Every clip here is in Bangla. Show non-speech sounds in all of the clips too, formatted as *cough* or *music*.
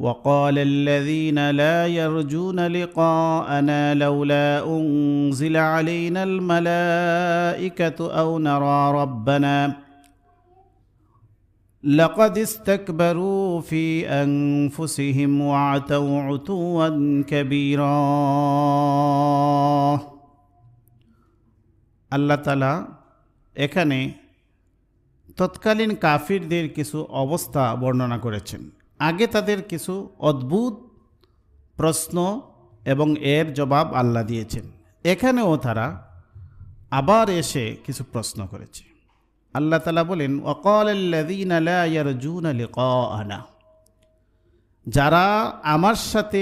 وقال الذين لا يرجون لقاءنا لولا انزل علينا الملائكه او نرى ربنا لقد استكبروا في انفسهم وعتوا عتوا كبيرا আল্লাহ তালা এখানে তৎকালীন কাফিরদের কিছু অবস্থা বর্ণনা করেছেন আগে তাদের কিছু অদ্ভুত প্রশ্ন এবং এর জবাব আল্লাহ দিয়েছেন। এখানেও তারা আবার এসে কিছু প্রশ্ন করেছে। আল্লাহ তালা বলেন অকল আনা যারা আমার সাথে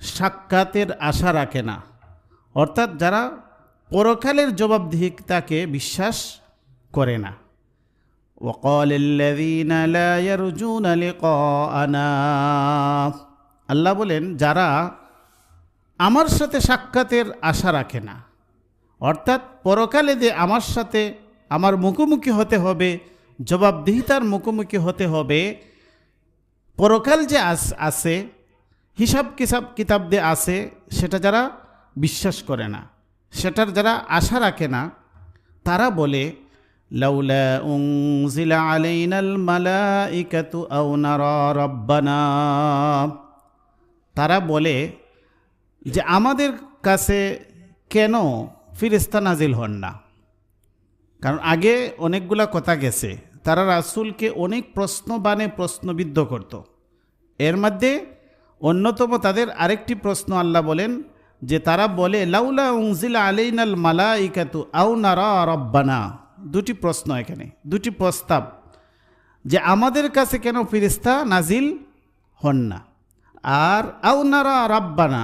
সাক্ষাতের আশা রাখে না, অর্থাৎ যারা পরকালের জবাবদিহিতাকে বিশ্বাস করে না وقال الذين لا يرجون لقاءنا আল্লাহ বলেন যারা আমার সাথে সাক্ষাতের আশা রাখে না অর্থাৎ পরকালে যে আমার সাথে আমার মুখোমুখি হতে হবে জবাবদিহিতার মুখোমুখি হতে হবে পরকাল যে আস- আছে হিসাব কিসাব কিতাব যে আছে সেটা যারা বিশ্বাস করে না সেটার যারা আশা রাখে না তারা বলে লাউলা উনজিলা আলাইনাল মালাইকাতু আও নারা রাব্বানা তারা বলে যে আমাদের কাছে কেন ফিরিস্তা নাজিল হন না? কারণ আগে অনেকগুলা কথা গেছে। তারা রাসূলকে অনেক প্রশ্ন বানে প্রশ্নবিদ্ধ করত। এর মধ্যে অন্যতম তাদের আরেকটি প্রশ্ন আল্লাহ বলেন যে তারা বলে, লাউলা উংজিলা আলাইনাল মালাইকাতু আও নারা রব্বানা। দুটি প্রশ্ন এখানে, দুটি প্রস্তাব যে আমাদের কাছে কেন ফিরিস্তা নাজিল হন না। আর আউনারা রাব্বানা,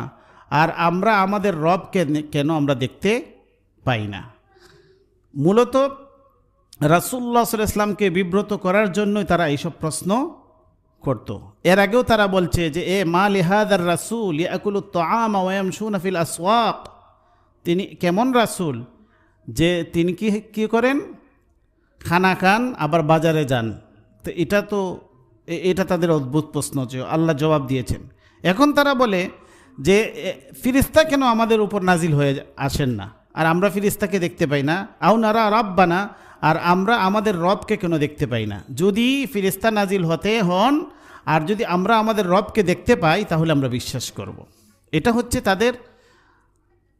আর আমরা আমাদের রবকে কেন আমরা দেখতে পাই না? মূলত রাসুল্লাহ ইসলামকে বিব্রত করার জন্যই তারা এইসব প্রশ্ন করত। এর আগেও তারা বলছে যে, এ মা লিহাদার রাসুল ইয়াকুল তাম ওয়াম সুনাফিল আসওয়াক তিনি কেমন রাসুল? যে তিনি কি কি করেন? খানা খান, আবার বাজারে যান। তো এটা তো এটা তাদের অদ্ভুত প্রশ্ন যে আল্লাহ জবাব দিয়েছেন। এখন তারা বলে যে ফিরিস্তা কেন আমাদের উপর নাজিল হয়ে আসেন না? আর আমরা ফিরিস্তাকে দেখতে পাই না। আও নারা রব্বানা, আর আমরা আমাদের রবকে কেন দেখতে পাই না? যদি ফিরিস্তা নাজিল হতে হন, আর যদি আমরা আমাদের রবকে দেখতে পাই, তাহলে আমরা বিশ্বাস করব। এটা হচ্ছে তাদের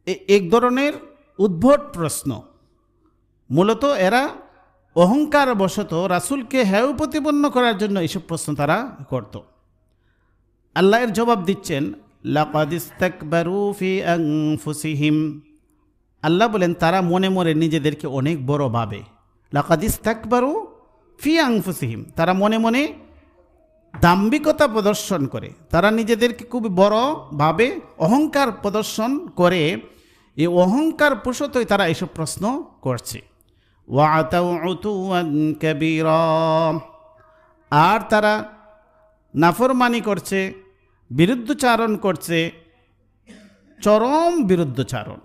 এক ধরনের উদ্ভট প্রশ্ন। মূলত এরা অহংকার বশত রাসূলকে হেয় প্রতিপন্ন করার জন্য এইসব প্রশ্ন তারা করত। আল্লাহ এর জবাব দিচ্ছেন আল্লাহ বলেন, তারা মনে মনে নিজেদেরকে অনেক বড় ভাবে। লাকাদ ইস্তাকবারু ফি আনফুসিহিম। তারা মনে মনে দাম্ভিকতা প্রদর্শন করে। তারা নিজেদেরকে খুব বড় ভাবে অহংকার প্রদর্শন করে। এই অহংকার পোষতই তারা এসব প্রশ্ন করছে। আর তারা নাফরমানি করছে, বিরুদ্ধচারণ করছে, চরম বিরুদ্ধচারণ।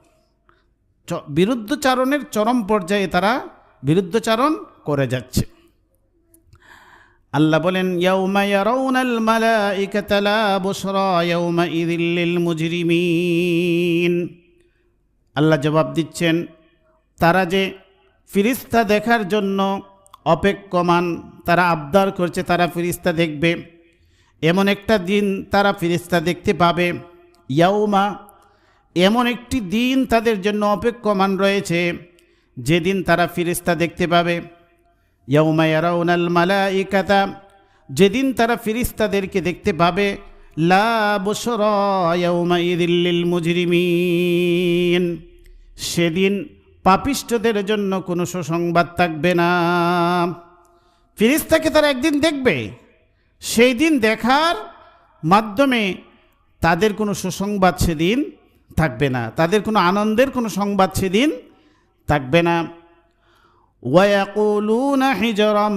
বিরুদ্ধচারণের চরম পর্যায়ে তারা বিরুদ্ধচারণ করে যাচ্ছে। আল্লাহ বলেন, ইয়াউমা আল্লাহ জবাব দিচ্ছেন, তারা যে ফিরিস্তা দেখার জন্য অপেক্ষমান, তারা আবদার করছে, তারা ফিরিস্তা দেখবে। এমন একটা দিন তারা ফিরিস্তা দেখতে পাবে। ইয়াউমা, এমন একটি দিন তাদের জন্য অপেক্ষমান রয়েছে, যেদিন তারা ফিরিস্তা দেখতে পাবে। ইয়াউমা ইয়ারাউনাল মালাইকাতা, যেদিন তারা ফিরিস্তাদেরকে দেখতে পাবে সেদিন পাপিষ্ঠদের জন্য কোনো সুসংবাদ থাকবে না। ফিরিস্তাকে তারা একদিন দেখবে। সেই দিন দেখার মাধ্যমে তাদের কোনো সুসংবাদ সেদিন থাকবে না। তাদের কোনো আনন্দের কোনো সংবাদ সেদিন থাকবে না। ওয়াকুলুনা হিজরম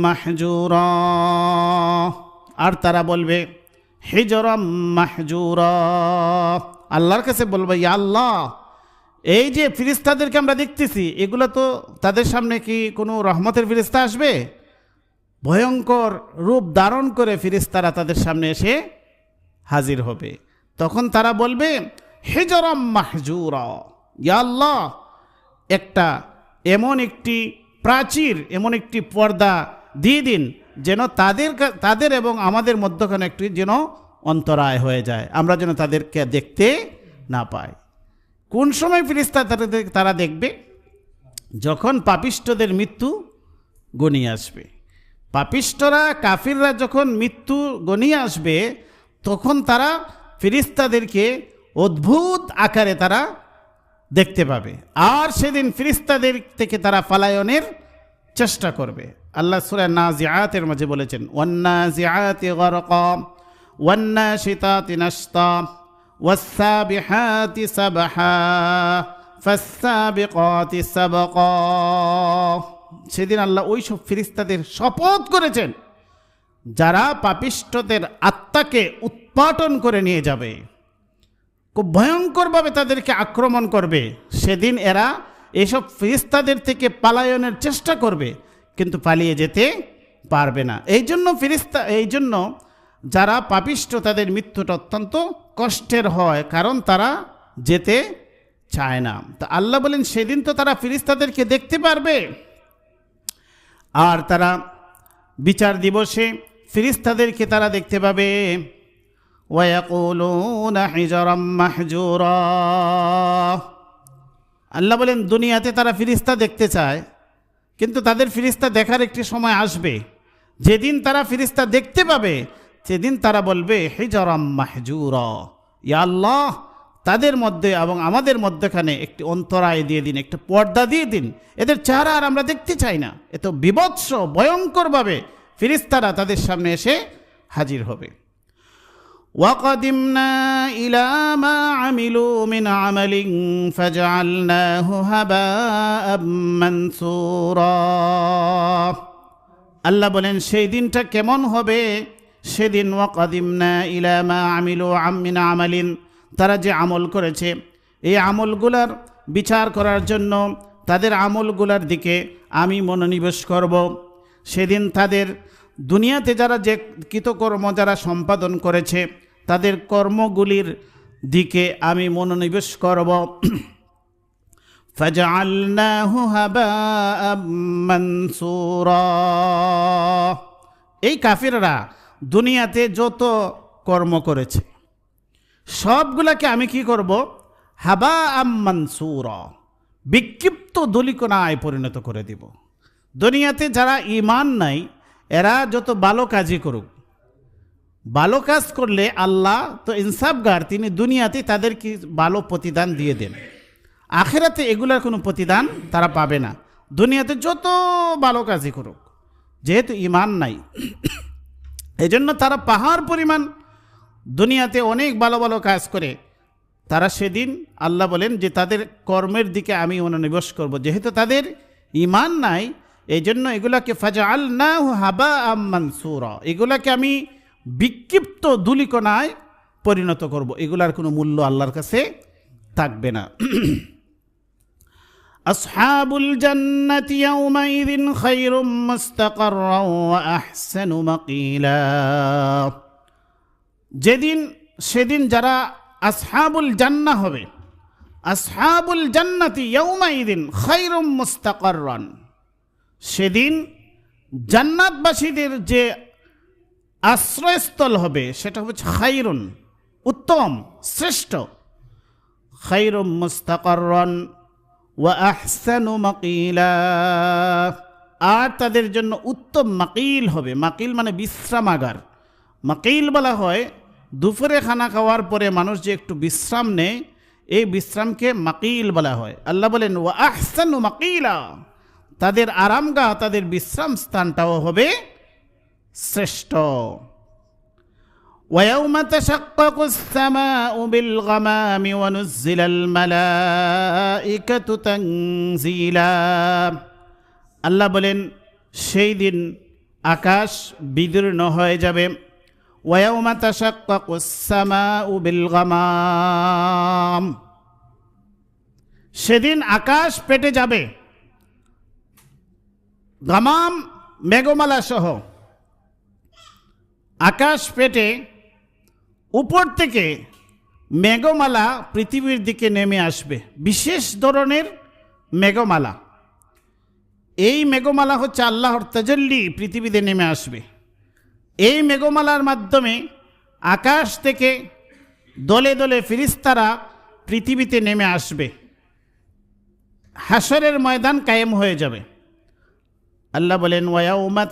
মাহজুরা। আর তারা বলবে হিজরম মাহজুরা। আল্লাহর কাছে বলবে, ইয়া আল্লাহ, এই যে ফিরিস্তাদেরকে আমরা দেখতেছি, এগুলো তো তাদের সামনে কি কোনো রহমতের ফিরিস্তা আসবে? ভয়ঙ্কর রূপ ধারণ করে ফিরিস্তারা তাদের সামনে এসে হাজির হবে। তখন তারা বলবে, হেজরম মাহজুরা, ইয়া আল্লাহ, একটা এমন একটি প্রাচীর, এমন একটি পর্দা দিয়ে দিন যেন তাদের তাদের এবং আমাদের মধ্যখানে একটি যেন অন্তরায় হয়ে যায়। আমরা যেন তাদেরকে দেখতে না পাই। কোন সময় ফিরিস্তা তাদের তারা দেখবে? যখন পাপিষ্টদের মৃত্যু গনিয়ে আসবে। পাপিষ্টরা, কাফিররা যখন মৃত্যু গনিয়ে আসবে, তখন তারা ফিরিস্তাদেরকে অদ্ভুত আকারে তারা দেখতে পাবে। আর সেদিন ফিরিস্তাদের থেকে তারা পালায়নের চেষ্টা করবে। আল্লাহ সুরা নাজিআতের মাঝে বলেছেন, ওয়ান্নাজিআতি গরকা, ওয়ান্নাশিতাতি নাশতা, ওয়াসসাবিহাতি সাবহা, ফাসসাবিকাতি সাবকা। সেদিন আল্লাহ ওই সব ফিরিস্তাদের শপথ করেছেন, যারা পাপিষ্টদের আত্মাকে উৎপাটন করে নিয়ে যাবে। খুব ভয়ঙ্করভাবে তাদেরকে আক্রমণ করবে। সেদিন এরা এসব ফিরিস্তাদের থেকে পালায়নের চেষ্টা করবে। কিন্তু পালিয়ে যেতে পারবে না। এই জন্য ফিরিস্তা এই জন্য যারা পাপিষ্ট, তাদের মৃত্যুটা অত্যন্ত কষ্টের হয়, কারণ তারা যেতে চায় না। তা আল্লাহ বলেন, সেদিন তো তারা ফিরিস্তাদেরকে দেখতে পারবে। আর তারা বিচার দিবসে ফিরিস্তাদেরকে তারা দেখতে পাবে। আল্লাহ বলেন, দুনিয়াতে তারা ফিরিস্তা দেখতে চায়। কিন্তু তাদের ফিরিস্তা দেখার একটি সময় আসবে। যেদিন তারা ফিরিস্তা দেখতে পাবে, সেদিন তারা বলবে, হিজরাম মাহজুরা, ইয়া আল্লাহ, তাদের মধ্যে এবং আমাদের মধ্যখানে একটি অন্তরায় দিয়ে দিন, একটা পর্দা দিয়ে দিন। এদের চেহারা আর আমরা দেখতে চাই না। এত বিভৎস, ভয়ঙ্করভাবে ফিরিস্তারা তাদের সামনে এসে হাজির হবে। وقدمنا إلى ما عملوا من عمل فجعلناه هباء منثورا আল্লাহ বলেন সেই দিনটা কেমন হবে সেদিন ওয়াকাদিমনা ইলা মা আমিলু আমিন আমালিন তারা যে আমল করেছে এই আমলগুলার বিচার করার জন্য তাদের আমলগুলার দিকে আমি মনোনিবেশ করব সেদিন তাদের দুনিয়াতে যারা যে কৃতকর্ম যারা সম্পাদন করেছে তাদের কর্মগুলির দিকে আমি মনোনিবেশ করব فجعلناه هباء منثورا এই কাফিররা দুনিয়াতে যত কর্ম করেছে সবগুলাকে আমি কি করব হাবা আম মানসুর বিক্ষিপ্ত দলিকনায় পরিণত করে দিব দুনিয়াতে যারা ইমান নাই এরা যত ভালো কাজই করুক ভালো কাজ করলে আল্লাহ তো ইনসাফগার, তিনি দুনিয়াতে তাদের কি ভালো প্রতিদান দিয়ে দেন। আখেরাতে এগুলার কোনো প্রতিদান তারা পাবে না। দুনিয়াতে যত ভালো কাজই করুক, যেহেতু ইমান নাই। এজন্য তারা পাহাড় পরিমাণ দুনিয়াতে অনেক ভালো ভালো কাজ করে। তারা সেদিন আল্লাহ বলেন যে, তাদের কর্মের দিকে আমি মনোনিবেশ করব। যেহেতু তাদের ইমান নাই এই জন্য এগুলাকে ফাজা আল না হাবা আম মানসুর। এগুলাকে আমি বিক্ষিপ্ত ধুলিকণায় পরিণত করব। এগুলার কোনো মূল্য আল্লাহর কাছে থাকবে না। *clears throat* আসহাবুল জান্নাতি ইয়াউমাইযিন খায়রুম মুস্তাকাররা ওয়া আহসানু মাকিলা। যেদিন, সেদিন যারা আসহাবুল জান্না হবে, আসহাবুল জান্নাতি ইয়াউমাইদিন খৈরম মুস্তাকরন সেদিন জান্নাতবাসীদের যে আশ্রয়স্থল হবে, সেটা হচ্ছে খাইরুন, উত্তম, শ্রেষ্ঠ। খৈরুম মুস্তাকরন ওয়া আহসানু মাকিলা। আর তাদের জন্য উত্তম মাকিল হবে। মাকিল মানে বিশ্রামাগার। মাকিল বলা হয়, দুপুরে খানা খাওয়ার পরে মানুষ যে একটু বিশ্রাম নেয়, এই বিশ্রামকে মাকিল বলা হয়। আল্লাহ বলেন, ওয়া আহসানু মাকিলা। তাদের আরামগাহ, তাদের বিশ্রাম স্থানটাও হবে শ্রেষ্ঠ ويوم تشقق السماء بالغمام ونزل الملائكة تنزيلا আল্লাহ বলেন সেই দিন আকাশ বিদীর্ণ হয়ে যাবে ওয়াউমা তাশাক্কাকু السماء بالغمام সেদিন আকাশ পেটে যাবে গামাম মেঘমালা সহ আকাশ পেটে উপর থেকে মেঘমালা পৃথিবীর দিকে নেমে আসবে। বিশেষ ধরনের মেঘমালা। এই মেঘমালা হচ্ছে আল্লাহর তাজল্লি, পৃথিবীতে নেমে আসবে। এই মেঘমালার মাধ্যমে আকাশ থেকে দলে দলে ফিরিস্তারা পৃথিবীতে নেমে আসবে। হাসরের ময়দান কায়েম হয়ে যাবে। আল্লাহ বলেন ওয়াউমা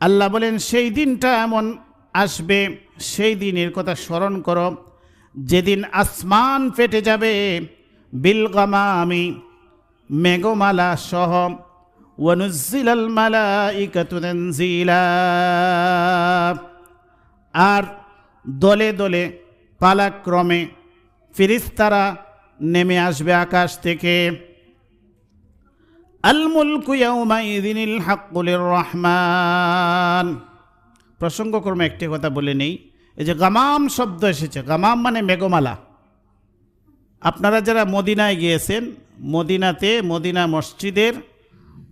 আল্লাহ বলেন, সেই দিনটা এমন আসবে, সেই দিনের কথা স্মরণ করো। যেদিন আসমান ফেটে যাবে বিল গামামি, মেঘমালা সহ ওয়ানুজ্জিলাল মালাইকাতু তানজিলা। আর দলে দলে পালাক্রমে ফিরিস্তারা নেমে আসবে আকাশ থেকে। রহমান প্রসঙ্গক্রমে একটি কথা বলে নেই। এই যে গামাম শব্দ এসেছে, গামাম মানে মেঘমালা। আপনারা যারা মদিনায় গিয়েছেন, মদিনাতে, মদিনা মসজিদের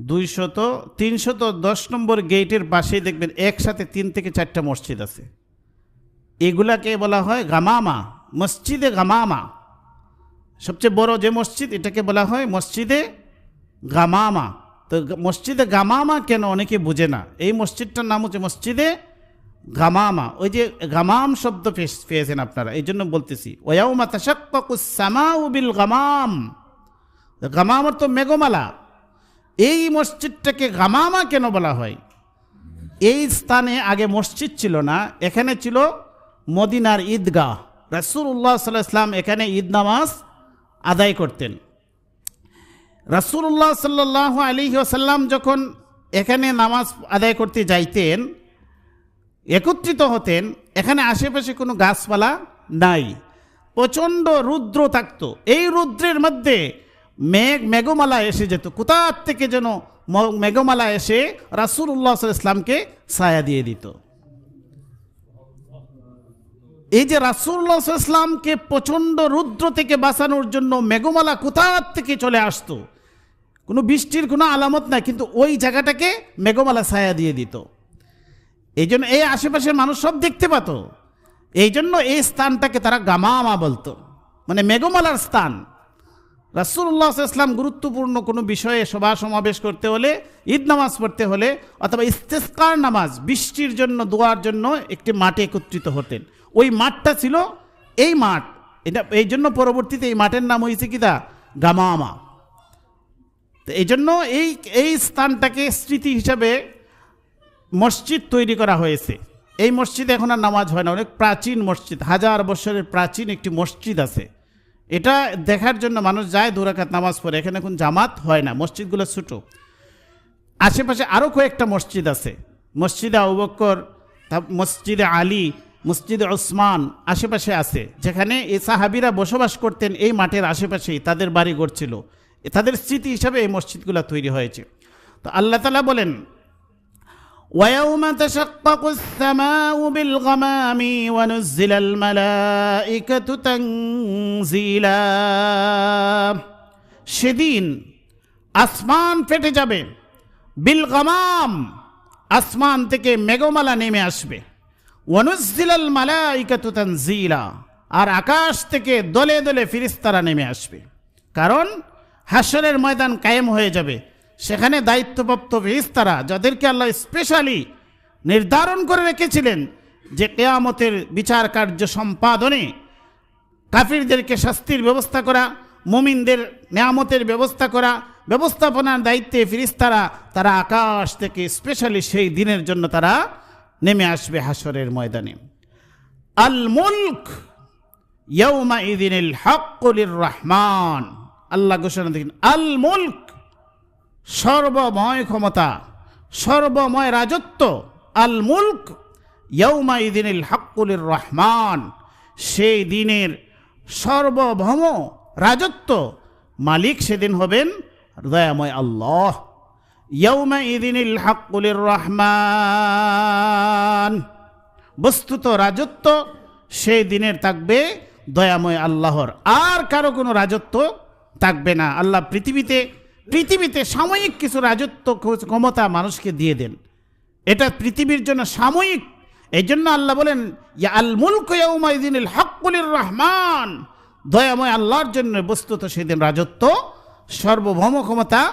দুইশত, তিনশত দশ নম্বর গেটের পাশেই দেখবেন একসাথে তিন থেকে চারটা মসজিদ আছে। এগুলাকে বলা হয় গামামা, মসজিদে গামামা। সবচেয়ে বড় যে মসজিদ, এটাকে বলা হয় মসজিদে গামামা। তো মসজিদে গামামা কেন অনেকে বুঝে না? এই মসজিদটার নাম হচ্ছে মসজিদে গামামা। ওই যে গামাম শব্দ পেয়েছেন আপনারা, এই জন্য বলতেছি। ওয়াউমা তাশাক্কাকুস সামাউ বিল গামাম। গামাম অর্থ মেঘমালা। এই মসজিদটাকে গামামা কেন বলা হয়? এই স্থানে আগে মসজিদ ছিল না, এখানে ছিল মদিনার ঈদগাহ। রাসূলুল্লাহ সাল্লাহ ইসলাম এখানে ঈদ নামাজ আদায় করতেন। রাসূলুল্লাহ সাল্লাহ আলী যখন এখানে নামাজ আদায় করতে যাইতেন, একত্রিত হতেন, এখানে আশেপাশে কোনো গাছপালা নাই। প্রচণ্ড রুদ্র থাকতো। এই রুদ্রের মধ্যে মেঘ, মেঘমালা এসে যেত। কোথার থেকে যেন মেঘমালা এসে সাল্লাল্লাহু আলাইহি ইসলামকে ছায়া দিয়ে দিত। এই যে আলাইহি ইসলামকে প্রচণ্ড রুদ্র থেকে বাঁচানোর জন্য মেঘমালা কোথার থেকে চলে আসতো? কোনো বৃষ্টির কোনো আলামত নাই, কিন্তু ওই জায়গাটাকে মেঘমালা ছায়া দিয়ে দিত। এই জন্য এই আশেপাশের মানুষ সব দেখতে পাত। এই জন্য এই স্থানটাকে তারা গামামা বলতো। মানে মেঘমালার স্থান। রাসূলুল্লাহ ইসলাম গুরুত্বপূর্ণ কোনো বিষয়ে সভা সমাবেশ করতে হলে, ঈদ নামাজ পড়তে হলে, অথবা ইস্তেস্কার নামাজ, বৃষ্টির জন্য, দোয়ার জন্য একটি মাঠে একত্রিত হতেন। ওই মাঠটা ছিল এই মাঠ। এটা এই জন্য পরবর্তীতে এই মাঠের নাম হয়েছে কি দা গামামা। তো এই জন্য এই এই স্থানটাকে স্মৃতি হিসাবে মসজিদ তৈরি করা হয়েছে। এই মসজিদে এখন আর নামাজ হয় না। অনেক প্রাচীন মসজিদ। হাজার বছরের প্রাচীন একটি মসজিদ আছে। এটা দেখার জন্য মানুষ যায় দুরাকাত নামাজ পড়ে। এখানে এখন জামাত হয় না। মসজিদগুলো ছোটো। আশেপাশে আরও কয়েকটা মসজিদ আছে। মসজিদে আবুবক্কর তা- মসজিদে আলী মসজিদে ওসমান আশেপাশে আছে যেখানে এই সাহাবিরা বসবাস করতেন এই মাঠের আশেপাশেই তাদের বাড়ি গড়ছিল এ তাদের স্মৃতি হিসাবে এই মসজিদগুলো তৈরি হয়েছে তো আল্লাহ তালা বলেন ويوم تشقق السماء بالغمام ونزل الملائكة تنزيلا সেদিন আসমান ফেটে যাবে বিল গামাম আসমান থেকে মেঘমালা নেমে আসবে আর আকাশ থেকে দলে দলে ফিরিস্তারা নেমে আসবে। কারণ হাসরের ময়দান কায়েম হয়ে যাবে। সেখানে দায়িত্বপ্রাপ্ত ফিরিস্তারা, যাদেরকে আল্লাহ স্পেশালি নির্ধারণ করে রেখেছিলেন যে কেয়ামতের বিচার কার্য সম্পাদনে কাফিরদেরকে শাস্তির ব্যবস্থা করা, মুমিনদের নেয়ামতের ব্যবস্থা করা, ব্যবস্থাপনার দায়িত্বে ফিরিস্তারা, তারা আকাশ থেকে স্পেশালি সেই দিনের জন্য তারা নেমে আসবে হাসরের ময়দানে। আল মুলক হকুলির রহমান আল্লাহ ঘোষণা দেখেন আল মুলক সর্বময় ক্ষমতা, সর্বময় রাজত্ব, আল মুলক ইয়ৌমা ইদিনিল হকুলির রহমান সেই দিনের সর্বভৌম রাজত্ব মালিক সেদিন হবেন দয়াময় আল্লাহ। হকুলির রহমান বস্তুত রাজত্ব, সেই দিনের থাকবে দয়াময় আল্লাহর। আর কারও কোনো রাজত্ব থাকবে না। আল্লাহ পৃথিবীতে পৃথিবীতে সাময়িক কিছু রাজত্ব ক্ষমতা মানুষকে দিয়ে দেন। এটা পৃথিবীর জন্য সাময়িক। এই জন্য আল্লাহ বলেন, ইয়া হাক্কুলির রহমান দয়াময় আল্লাহর জন্য বস্তুত সেদিন রাজত্ব, সর্বভৌম ক্ষমতা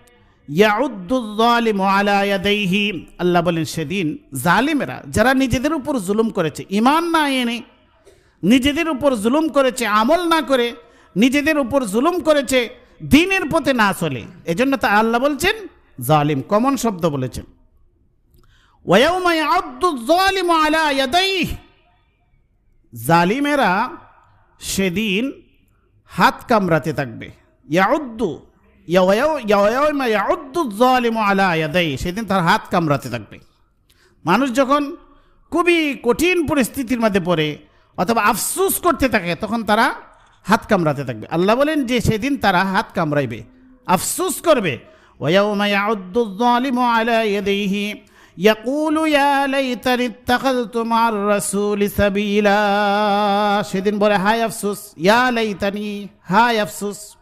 আল্লাহ বলেন সেদিন জালিমেরা যারা নিজেদের উপর জুলুম করেছে ইমান না এনে, নিজেদের উপর জুলুম করেছে, আমল না করে, নিজেদের উপর জুলুম করেছে, দিনের পথে না চলে। এজন্য তা আল্লাহ বলছেন, জালিম, কমন শব্দ বলেছেন। জালিমেরা সেদিন হাত কামড়াতে থাকবে। ইয়াউদ্দু সেদিন তার হাত কামড়াতে থাকবে। মানুষ যখন খুবই কঠিন পরিস্থিতির মধ্যে পড়ে অথবা আফসুস করতে থাকে, তখন তারা হাত কামড়াতে থাকবে। আল্লাহ বলেন যে সেদিন তারা হাত কামড়াইবে, আফসুস করবে। সেদিন বলে, হায় আফসুস, ইয়া লাইতানি, হায় আফসুস।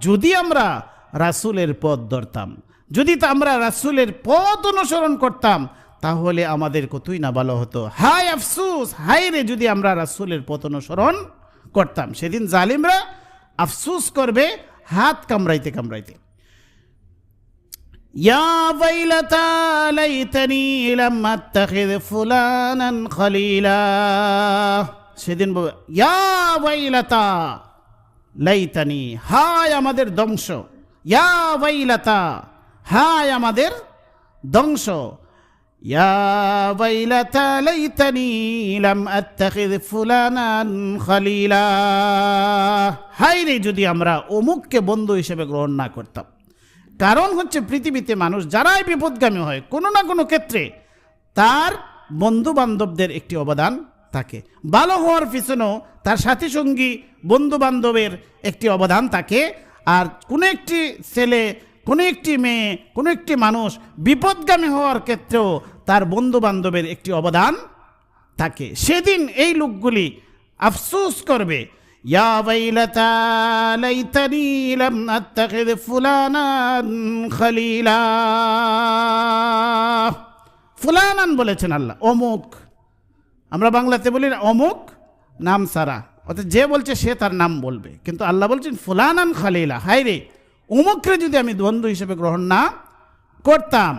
যদি আমরা রাসূলের পথ ধরতাম, যদি তা আমরা রাসূলের পথ অনুসরণ করতাম, তাহলে আমাদের কতই না ভালো হতো। হাই আফসুস হাই রে, যদি আমরা রাসুলের পথ অনুসরণ করতাম। সেদিন জালিমরা আফসুস করবে, হাত কামড়াইতে কামড়াইতে। يا ويلتى ليتني لم اتخذ فلانا خليلا সেদিন বলবে ইয়া ওয়াইলাতা লাইতানি হায় আমাদের ধ্বংস ইয়া ওয়াইলাতা হায় আমাদের ধ্বংস ইয়া ওয়াইলাতা লাইতানি লাম আত্তাখিয ফুলানান খলিলা হায় রে যদি আমরা অমুককে বন্ধু হিসেবে গ্রহণ না করতাম কারণ হচ্ছে পৃথিবীতে মানুষ যারাই বিপদগামী হয়, কোনো না কোনো ক্ষেত্রে তার বন্ধু বান্ধবদের একটি অবদান থাকে। ভালো হওয়ার পিছনেও তার সাথী সঙ্গী বন্ধু বান্ধবের একটি অবদান থাকে। আর কোনো একটি ছেলে, কোনো একটি মেয়ে, কোনো একটি মানুষ বিপদগামী হওয়ার ক্ষেত্রেও তার বন্ধু বান্ধবের একটি অবদান থাকে। সেদিন এই লোকগুলি আফসোস করবে ইয়া ওয়াইলাতা লাইতানি লাম আত্তাখিয ফুলানান খলিলা ফুলানান বলেছেন আল্লাহ অমুক আমরা বাংলাতে বলি না অমুক নাম সারা অর্থাৎ যে বলছে সে তার নাম বলবে কিন্তু আল্লাহ বলছেন ফুলানান খালিলা হাই রে অমুকরে যদি আমি বন্ধু হিসেবে গ্রহণ না করতাম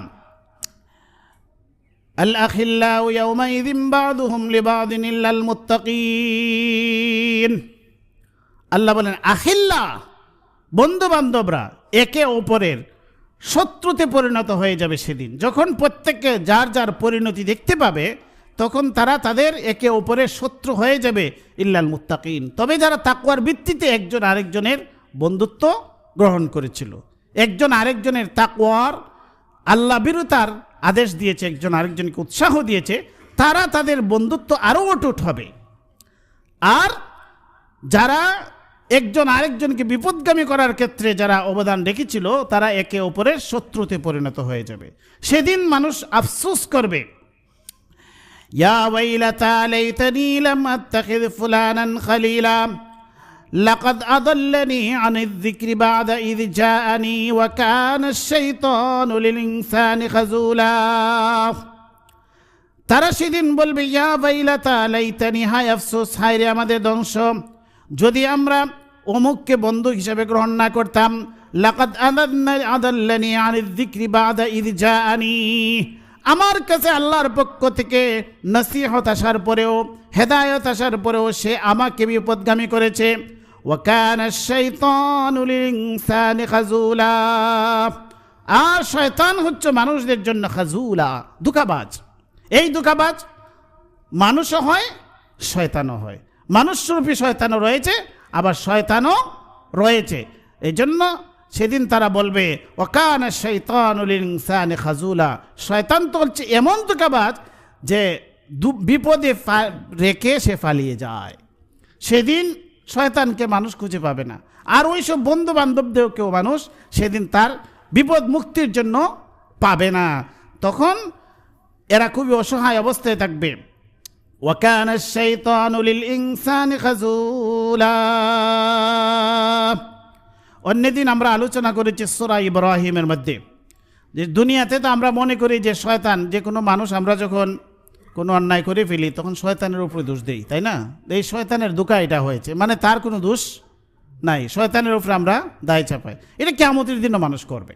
الأخلاء يومئذ بعضهم لبعض إلا المتقين আল্লাহ বলেন, আখিল্লা বন্ধু বান্ধবরা একে অপরের শত্রুতে পরিণত হয়ে যাবে সেদিন। যখন প্রত্যেকে যার যার পরিণতি দেখতে পাবে, তখন তারা তাদের একে অপরের শত্রু হয়ে যাবে, ইল্লাল মুত্তাকিন। তবে যারা তাকুয়ার ভিত্তিতে একজন আরেকজনের বন্ধুত্ব গ্রহণ করেছিল, একজন আরেকজনের তাকুয়ার আল্লাহ বিরুতার আদেশ দিয়েছে, একজন আরেকজনকে উৎসাহ দিয়েছে, তারা তাদের বন্ধুত্ব আরও অটুট হবে। আর যারা একজন আরেকজনকে বিপদগামী করার ক্ষেত্রে যারা অবদান রেখেছিল তারা একে অপরের শত্রুতে পরিণত হয়ে যাবে সেদিন মানুষ আফসোস করবে ইয়া ওয়াইলাতা লাইতানি লাম আত্তাখিয ফুলানান খলিলা لقد أضلني عن الذكر بعد إذ جاءني وكان الشيطان للإنسان خذولا তারা সেদিন বলবে ইয়া বাইলাতা লাইতানি হায় আফসোস হায় রে আমাদের ধ্বংস যদি আমরা অমুককে বন্ধু হিসেবে গ্রহণ না করতাম জাআনি। আমার কাছে আল্লাহর পক্ষ থেকে নসিহত আসার পরেও, হেদায়ত আসার পরেও সে আমাকে বিপদগামী করেছে। আর শয়তান হচ্ছে মানুষদের জন্য খাজুলা দুকাবাজ এই দুকাবাজ মানুষও হয়, শয়তানও হয়। মানুষরূপী শয়তানও রয়েছে, আবার শয়তানও রয়েছে। এই জন্য সেদিন তারা বলবে, ওকান শৈতানুল খাজুলা। শয়তান তো হচ্ছে এমন তোকাবাজ যে বিপদে রেখে সে পালিয়ে যায়। সেদিন শয়তানকে মানুষ খুঁজে পাবে না। আর ওই সব বন্ধু বান্ধবদেরও কেউ মানুষ সেদিন তার বিপদ মুক্তির জন্য পাবে না। তখন এরা খুবই অসহায় অবস্থায় থাকবে। وكان الشيطان للإنسان خذولا অন্যদিন আমরা আলোচনা করেছি সোরা ইব্রাহিমের মধ্যে যে দুনিয়াতে তো আমরা মনে করি যে শয়তান যে কোনো মানুষ আমরা যখন কোনো অন্যায় করে ফেলি তখন শয়তানের উপরে দোষ দেই তাই না এই শয়তানের দোকা এটা হয়েছে মানে তার কোনো দোষ নাই শয়তানের উপরে আমরা দায় চাপাই এটা কেমতের দিনও মানুষ করবে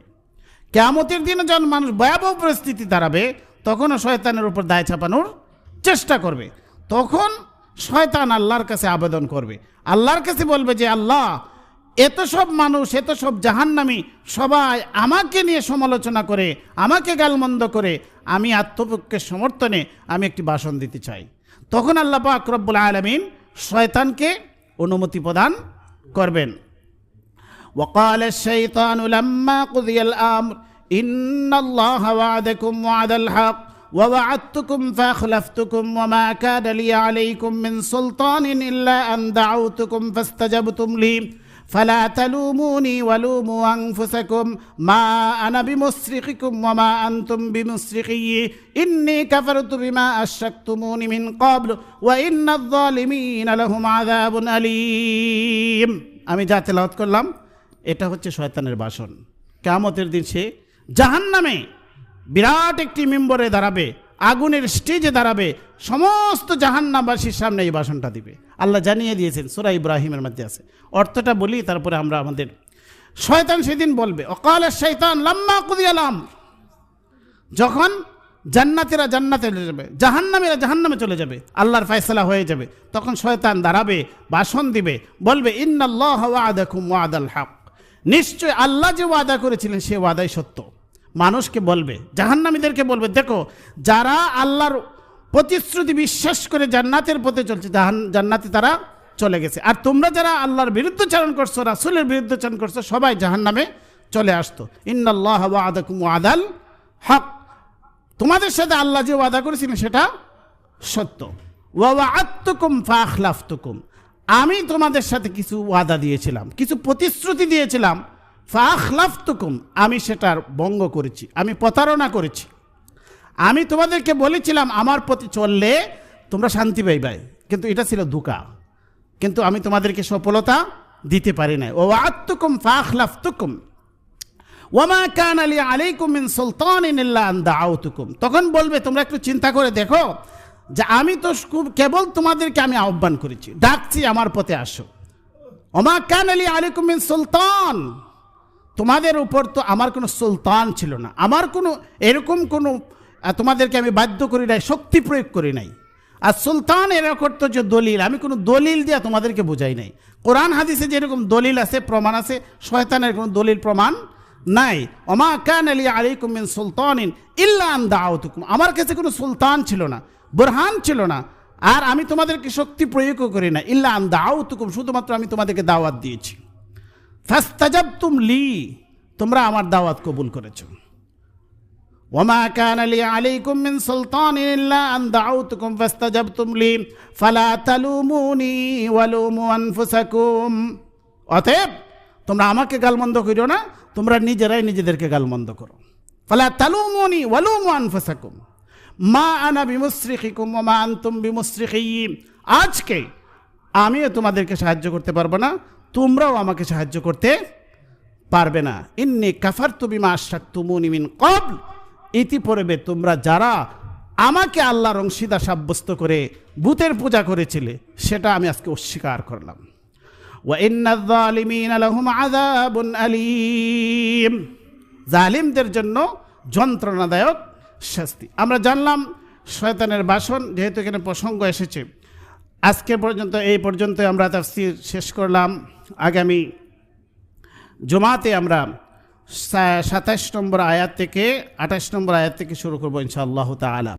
কেমতের দিনে যখন মানুষ ভয়াবহ পরিস্থিতি দাঁড়াবে তখনও শয়তানের উপর দায় চাপানোর চেষ্টা করবে তখন শয়তান আল্লাহর কাছে আবেদন করবে আল্লাহর কাছে বলবে যে আল্লাহ এত সব মানুষ এত সব জাহান্নামি সবাই আমাকে নিয়ে সমালোচনা করে আমাকে গালমন্দ করে আমি আত্মপক্ষের সমর্থনে আমি একটি ভাষণ দিতে চাই তখন আল্লাহ পাক রব্বুল আলমিন শয়তানকে অনুমতি প্রদান করবেন وقال الشيطان لما قضي الامر ان الله وعدكم وعد الحق ووعدتكم فاخلفتكم وما كان لي عليكم من سلطان الا ان دعوتكم فاستجبتم لي فلا تلوموني ولوموا انفسكم ما انا بمصرخكم وما انتم بمصرخي اني كفرت بما اشركتموني من قبل وان الظالمين لهم عذاب اليم আমি যা তেলাওয়াত করলাম এটা হচ্ছে শয়তানের বাসন কেমতের দিন সে জাহান নামে বিরাট একটি মেম্বরে দাঁড়াবে, আগুনের স্টেজে দাঁড়াবে, সমস্ত জাহান্নাবাসীর সামনে এই বাসনটা দিবে। আল্লাহ জানিয়ে দিয়েছেন, সুরা ইব্রাহিমের মধ্যে আছে। অর্থটা বলি, তারপরে আমরা আমাদের, শয়তান সেদিন বলবে, অকাল শৈতান লাম্মা কুদিয়ালাম যখন জান্নাতেরা জান্নাতে চলে যাবে, জাহান্নামেরা জাহান্নামে চলে যাবে, আল্লাহর ফয়সালা হয়ে যাবে, তখন শয়তান দাঁড়াবে, ভাষণ দিবে, বলবে, ইন্নাল্লাহ ওয়াদাকুম ওয়াদাল হক। নিশ্চয় আল্লাহ যে ওয়াদা করেছিলেন, সে ওয়াদাই সত্য। মানুষকে বলবে, জাহান্নামীদেরকে বলবে, দেখো, যারা আল্লাহর প্রতিশ্রুতি বিশ্বাস করে জান্নাতের পথে চলছে, জাহান, জান্নাতে তারা চলে গেছে। আর তোমরা যারা আল্লাহর বিরুদ্ধচারণ করছ, রাসুলের বিরুদ্ধচারণ করছ, সবাই জাহান্নামে চলে আসতো। ইন্নাল্লাহ ওয়াদাকুম ওয়াদাল হক। তোমাদের সাথে আল্লাহ যে ওয়াদা করেছিলেন, সেটা সত্য। ওয়াত্তুকুম ফাখলাফতুকুম আমি তোমাদের সাথে কিছু ওয়াদা দিয়েছিলাম, কিছু প্রতিশ্রুতি দিয়েছিলাম ফাখলাফতুকুম, আমি সেটার ভঙ্গ করেছি, আমি প্রতারণা করেছি। আমি তোমাদেরকে বলেছিলাম, আমার প্রতি চললে তোমরা শান্তি পাইবাই। কিন্তু এটা ছিল দুকা কিন্তু আমি তোমাদেরকে সফলতা দিতে পারি নাই। ও আত্মকুম ফাখলাফতুকুম। ওয়ামা কান আলী আলাইকুম মিন সুলতান দাআউতুকুম। তখন বলবে, তোমরা একটু চিন্তা করে দেখো যে আমি তো কেবল তোমাদেরকে আমি আহ্বান করেছি। ডাকছি আমার পথে আসো। ওমা কান আলী আলাইকুম মিন সুলতান। তোমাদের উপর তো আমার কোনো সুলতান ছিল না। আমার কোনো, এরকম কোনো তোমাদেরকে আমি বাধ্য করি নাই, শক্তি প্রয়োগ করি নাই। আর সুলতান এরকম তো যে দলিল। আমি কোনো দলিল দিয়ে তোমাদেরকে বোঝাই নাই। কোরআন হাদিসে যেরকম দলিল আছে, প্রমাণ আছে, শয়তানের কোনো দলিল প্রমাণ নাই। অমা কান আলী আলাইকুম মিন সুলতানিন ইল্লা আন দাউতুকুম আমার কাছে কোনো সুলতান ছিল না, বুরহান ছিল না। আর আমি তোমাদেরকে শক্তি প্রয়োগও করি না আন দাউতুকুম শুধুমাত্র আমি তোমাদেরকে দাওয়াত দিয়েছি। ফাস্তাজাবতুম লি, তোমরা আমার দাওয়াত কবুল করেছ। ওমা কান লি আলাইকুম মিন সুলতান ইল্লা আন দাউতুকুম ফাস্তাজাবতুম লি, ফালা তালুমুনি ওয়ালুমু আনফুসাকুম। অতএব, তোমরা আমাকে গালমন্দ করো না, তোমরা নিজেরাই নিজেদেরকে গালমন্দ করো। ফালা তালুমুনি ওয়ালুমু আনফুসাকুম। মা আনা বিমুসরিখিকুম ওয়া মা আনতুম বিমুসরিখিম আজকে আমিও তোমাদেরকে সাহায্য করতে পারব না তোমরাও আমাকে সাহায্য করতে পারবে না। ইন্নি কাফার তুমি তুমুন ইমিন কব ইতিপূর্বে তোমরা যারা আমাকে আল্লাহর অংশীদা সাব্যস্ত করে বুতের পূজা করেছিলে, সেটা আমি আজকে অস্বীকার করলাম। আলিম। জালিমদের জন্য যন্ত্রণাদায়ক শাস্তি। আমরা জানলাম শয়তানের বাসন, যেহেতু এখানে প্রসঙ্গ এসেছে। আজকে পর্যন্ত, এই পর্যন্ত আমরা তার শেষ করলাম। আগামী জমাতে আমরা সাতাশ নম্বর আয়াত থেকে আঠাশ নম্বর আয়াত থেকে শুরু করব ইনশাআল্লাহ তাআলা।